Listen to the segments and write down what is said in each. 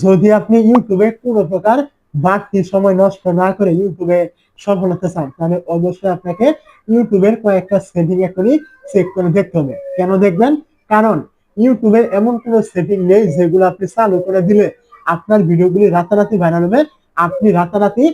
যদি আপনি ইউটিউবে কোনো প্রকার বাড়তি সময় নষ্ট না করে ইউটিউবে সফল হতে চান, তাহলে অবশ্যই আপনাকে ইউটিউবের কয়েকটা সেটিং এখনই চেক করে দেখতে হবে। কেন দেখবেন? কারণ ইউটিউবের এমন কোনো সেটিং নেই যেগুলো আপনি চালু করে দিলে আপনার ভিডিওগুলি রাতারাতি ভাইরাল হবে, আপনি রাতারাতি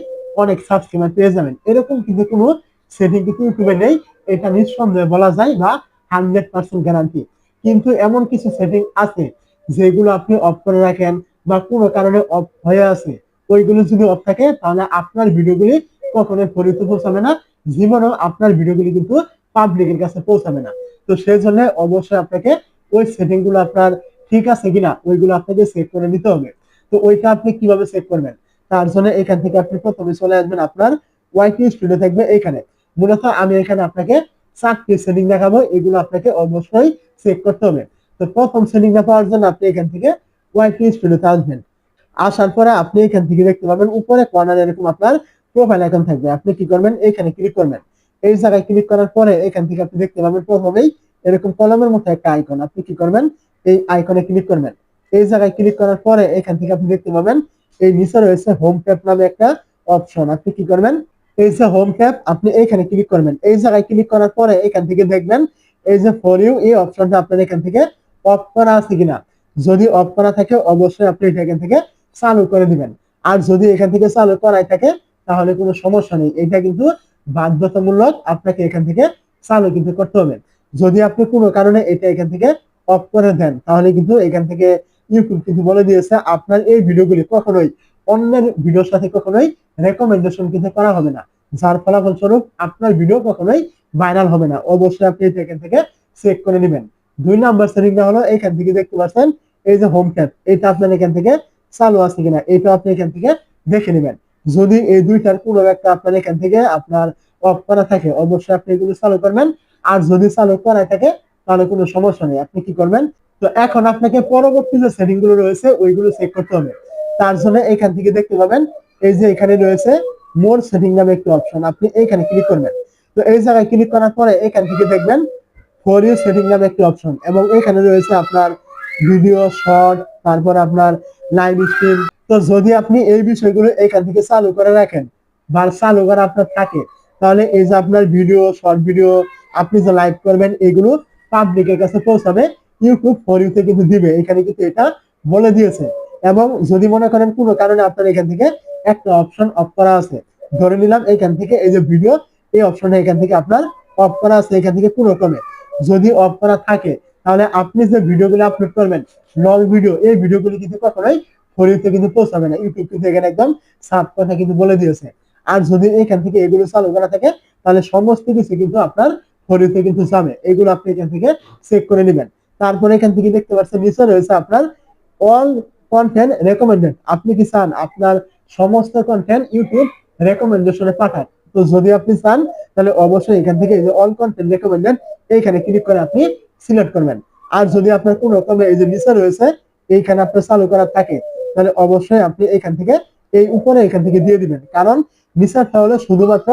অনেক সাবস্ক্রাইবার পেয়ে যাবেন। এরকম কিন্তু কোনো সেটিং কিন্তু ইউটিউবে নেই, এটা নিঃসন্দেহে বলা যায় বা হান্ড্রেড পার্সেন্ট গ্যারান্টি কিন্তু এমন কিছু সেটিং আছে যেগুলো আপনি অফ করে রাখেন বা কোনো কারণে অফ হয়ে আছে, ওইগুলো যদি অফ থাকে, তাহলে আপনার ভিডিওগুলি কখনোই ফরিতে পৌঁছাবে না, জীবনেও আপনার ভিডিওগুলি কিন্তু পাবলিকের কাছে পৌঁছাবে না। তো সেই জন্য অবশ্যই আপনাকে ওই সেটিংগুলো আপনার ঠিক আছে কিনা, ওইগুলো আপনাকে সেট করে নিতে হবে। তো ওইটা আপনি কীভাবে সেট করবেন? তার জন্য এখান থেকে আপনি প্রথমে চলে আসবেন আপনার ওয়াইটি স্টুডিও থাকবে এখানে। মূলত আমি এখানে আপনাকে চারটি সেটিং দেখাবো, এগুলো আপনাকে অবশ্যই চেক করতে হবে। তো প্রথম সেটিংটা পাওয়ার জন্য আপনি এখান থেকে আসার পরে আপনি এখান থেকে দেখতে পাবেন উপরে এরকম আপনার প্রোফাইল আইকন থাকবে। আপনি কি করবেন? এখানে ক্লিক করবেন। এই জায়গায় ক্লিক করার পরে এখান থেকে আপনি দেখতে পাবেন প্রথমেই এরকম কলমের মতো একটা আইকন আপনি কি করবেন? এই আইকনে ক্লিক করবেন। এই জায়গায় ক্লিক করার পরে এখান থেকে আপনি দেখতে পাবেন এই নিচে রয়েছে হোম ট্যাব নামে একটা অপশন আপনি কি করবেন? এই যে হোম ট্যাব আপনি এইখানে ক্লিক করবেন। এই জায়গায় ক্লিক করার পরে এখান থেকে দেখবেন এই যে ফর ইউ এই অপশনটা আপনার এখান থেকে অফ করা আছে কিনা। যদি অফ করা থাকে, অবশ্যই আপনি এটা এখান থেকে চালু করে দিবেন। আর যদি এখান থেকে চালু করাই থাকে, তাহলে কোনো সমস্যা নেই। এটা কিন্তু বাধ্যতামূলক আপনাকে এখান থেকে চালু কিন্তু করতে হবে। যদি আপনি কোনো কারণে এটা এখান থেকে অফ করে দেন, তাহলে কিন্তু এখান থেকে ইউটিউব কিন্তু বলে দিয়েছে, আপনার এই ভিডিওগুলি কখনোই অন্যের ভিডিওর সাথে কখনোই রেকমেন্ডেশন কিন্তু করা হবে না। যার ফলাফল স্বরূপ আপনার ভিডিও কখনোই ভাইরাল হবে না। অবশ্যই আপনি এটা এখান থেকে চেক করে নেবেন। দুই নাম্বার সেটিংটা হলো, এখান থেকে দেখতে পাচ্ছেন এই যে হোম ট্যাব এটা আপনার এখান থেকে চালু আছে কিনা এটা আপনি এখান থেকে দেখে নেবেন। যদি এই দুইটার কোনো একটা আপনার এখান থেকে আপনার অফ করা থাকে, অবশ্যই আপনি এগুলো চালু করবেন। আর যদি চালু করা থাকে, তাহলে কোনো সমস্যা নেই, আপনি কি করবেন? তো এখন আপনাকে পরবর্তী যে সেটিংগুলো রয়েছে, ওইগুলো চেক করতে হবে। তার জন্য এখান থেকে দেখতে পাবেন, এই যে এখানে রয়েছে মোর সেটিং নামে একটি অপশন আপনি এইখানে ক্লিক করবেন। তো এই জায়গায় ক্লিক করার পরে এখান থেকে দেখবেন ফর ইউ সেটিং নামে একটি অপশন এবং এখানে রয়েছে আপনার ভিডিও শর্ট তারপর আপনার লাইভ স্ট্রিম তো যদি আপনি এই বিষয়গুলো এখান থেকে চালু করে রাখেন বা চালু করা আপনার থাকে, তাহলে এই যে আপনার ভিডিও শর্ট ভিডিও আপনি যে লাইভ করবেন, এগুলো পাবলিকের কাছে পৌঁছাবে। ইউটিউব ফর ইউতে কিন্তু দিবে। এখানে কিন্তু এটা বলে দিয়েছে। এবং যদি মনে করেন কোনো কারণে আপনার এখান থেকে একটা অপশন অফ করা আছে, ধরে নিলাম এখান থেকে এই যে ভিডিও এই অপশনটা এখান থেকে আপনার অফ করা আছে, এখান থেকে কোনো ক্রমে। যদি অফ করা থাকে তাহলে আপনি যে ভিডিওগুলো আপলোড করবেন লং ভিডিও এই ভিডিওগুলি কিন্তু কখনোই ফরিতে কিন্তু পৌঁছাবে না। ইউটিউব কিন্তু এখানে একদম সাফ কথা কিন্তু বলে দিয়েছে। আর যদি এখান থেকে এগুলো চালু করা থাকে, তাহলে সমস্ত কিছু কিন্তু আপনার ফরিতে কিন্তু যাবে। এগুলো আপনি এখান থেকে চেক করে নেবেন। তারপরে এখান থেকে দেখতে পাচ্ছেন নিচে রয়েছে আপনার অল কন্টেন্ট রেকমেন্ডেড আপনি কি চান? আপনার সমস্ত কন্টেন্ট ইউটিউব রেকমেন্ডেশনে পাঠান। তো যদি আপনি চান, তাহলে অবশ্যই এখান থেকে অল কন্টেন্ট রেকমেন্ডেড এইখানে ক্লিক করে আপনি সিলেক্ট করবেন। আর যদি আপনার কোনো রকমের এই যে নিচে রয়েছে, এইখানে আপনার চালু করা থাকে, তাহলে অবশ্যই আপনি এখান থেকে, এই উপরে এখান থেকে দিয়ে দিবেন। কারণ নিচারটা হলো শুধুমাত্র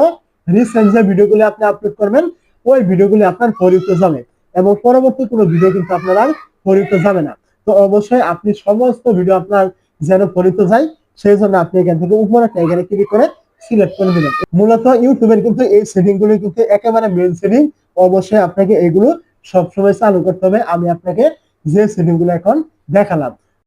রিসেন্ট যে ভিডিওগুলো আপনি আপলোড করবেন, ওই ভিডিওগুলি আপনার ফরিতে যাবে এবং পরবর্তী কোনো ভিডিও কিন্তু আপনার আর ফরিতে যাবে না। তো অবশ্যই আপনি সমস্ত ভিডিও আপনার যেন ফরিতে যায়, সেই জন্য আপনি এখান থেকে উপরে এখানে ক্লিক করে সিলেক্ট করে দিবেন। মূলত ইউটিউবের কিন্তু এই সেটিংগুলো কিন্তু একেবারে মেন সেটিং অবশ্যই আপনাকে এগুলো সবসময় চালু করতে হবে। আমি আপনাকে যে সেটিংগুলো এখন দেখালাম।